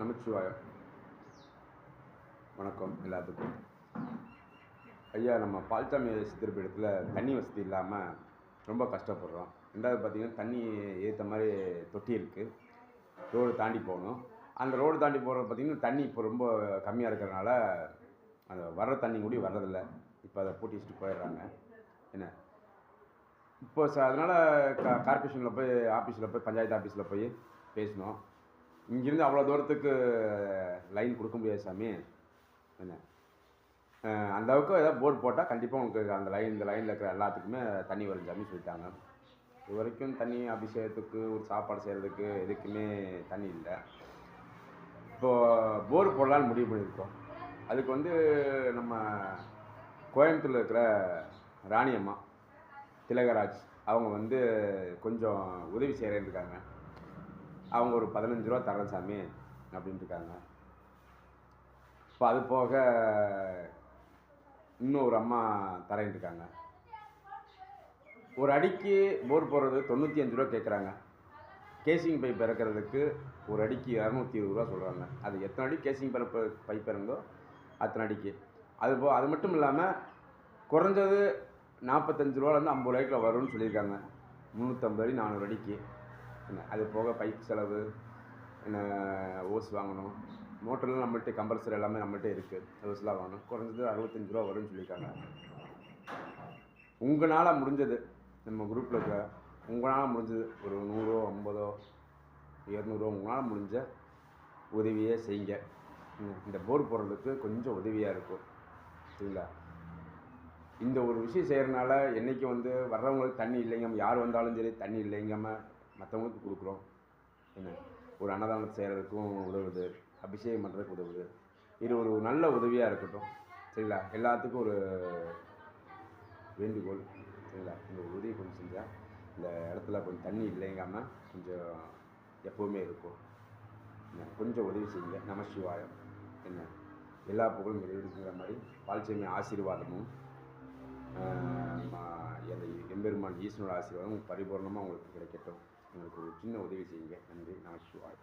நமச்சிவாயம் வணக்கம் எல்லாத்துக்கும். ஐயா நம்ம பால்சாமி சித்திரப்பீடத்தில் தண்ணி வசதி இல்லாமல் ரொம்ப கஷ்டப்படுறோம். ரெண்டாவது பார்த்திங்கன்னா தண்ணி ஏற்ற மாதிரி தொட்டி இருக்குது ரோடு தாண்டி போகணும். அந்த ரோடு தாண்டி போகிற பார்த்திங்கன்னா தண்ணி இப்போ ரொம்ப கம்மியாக இருக்கிறனால அந்த வர்ற தண்ணி கூட வர்றதில்ல. இப்போ அதை பூட்டி வச்சுட்டு போயிடுறாங்க. என்ன? இப்போ ச அதனால் க கார்பரேஷனில் போய் ஆஃபீஸில் போய் பஞ்சாயத்து ஆஃபீஸில் போய் பேசினோம் இங்கேருந்து அவ்வளோ தூரத்துக்கு லைன் கொடுக்க முடியாது சாமி. என்ன? அந்த அளவுக்கு ஏதாவது போர்டு போட்டால் கண்டிப்பாக உங்களுக்கு அந்த லைன் இந்த லைனில் இருக்கிற எல்லாத்துக்குமே தண்ணி வரும் சாமி சொல்லிட்டாங்க. இது வரைக்கும் தண்ணி அபிஷேகத்துக்கு ஒரு சாப்பாடு செய்கிறதுக்கு எதுக்குமே தண்ணி இல்லை. இப்போது போர் போடலான்னு முடிவு பண்ணியிருக்கோம். அதுக்கு வந்து நம்ம கோயம்புத்தூரில் இருக்கிற ராணியம்மா திலகராஜ் அவங்க வந்து கொஞ்சம் உதவி செய்கிறேன்னு இருக்காங்க. அவங்க ஒரு பதினஞ்சு ரூபா தரேன் சாமி அப்படின்ட்டு இருக்காங்க இப்போ அது போக இன்னும் ஒரு அம்மா தரேன்ட்டு இருக்காங்க ஒரு அடிக்கு போர் போடுறது தொண்ணூற்றி அஞ்சு ரூபா கேட்குறாங்க கேசிங் பைப் இறக்கிறதுக்கு ஒரு அடிக்கு இரநூத்தி இருபது ரூபா சொல்கிறாங்க அது எத்தனை அடி கேசிங் பரப்பு பைப் இறங்குதோ அத்தனை அடிக்கு. அது போ அது மட்டும் இல்லாமல் குறைஞ்சது நாற்பத்தஞ்சு ரூபாலேருந்து ஐம்பது ரூபாய்க்குள்ள வரும்னு சொல்லியிருக்காங்க. முந்நூற்றம்பது அடி நானூறு அடிக்கு. என்ன அது போக பைப் செலவு என்ன ஓஸ் வாங்கணும். மோட்டர்லாம் நம்மள்ட்ட கம்பல்சரி எல்லாமே நம்மள்ட்ட இருக்குது ஓஸ்லாம் வாங்கணும். குறைஞ்சது அறுபத்தஞ்சு ரூபா வரும்னு சொல்லியிருக்காங்க. உங்களால் முடிஞ்சது நம்ம குரூப்பில் இருக்கிற உங்களால் முடிஞ்சது ஒரு நூறோ ஐம்பதோ இரநூறுவா உங்களால் முடிஞ்ச உதவியே செய்யுங்க. இந்த போர் போடுறதுக்கு கொஞ்சம் உதவியாக இருக்கும். சரிங்களா? இந்த ஒரு விஷயம் செய்கிறனால என்றைக்கு வந்து வர்றவங்களுக்கு தண்ணி இல்லைங்க யார் வந்தாலும் சரி தண்ணி இல்லைங்காமல் மற்றவங்களுக்கு கொடுக்குறோம். என்ன? ஒரு அன்னதானம் செய்கிறதுக்கும் உதவுது அபிஷேகம் பண்ணுறதுக்கு உதவுது. இது ஒரு நல்ல உதவியாக இருக்கட்டும். சரிங்களா? எல்லாத்துக்கும் ஒரு வேண்டுகோள். சரிங்களா? இந்த உதவி கொஞ்சம் செஞ்சால் இந்த இடத்துல கொஞ்சம் தண்ணி இல்லைங்காமல் கொஞ்சம் எப்போவுமே இருக்கும். என்ன? கொஞ்சம் உதவி செய்யுங்க. நம சிவாயம். என்ன? எல்லா புகழும் இருக்குங்கிற மாதிரி பால்சேமி ஆசீர்வாதமும் எம்பெருமான் ஈஸ்வரோட ஆசீர்வாதம் பரிபூர்ணமாக உங்களுக்கு கிடைக்கட்டும். உங்களுக்கு ஒரு சின்ன உதவி செய்யுங்க நன்றி நம சிவாயம்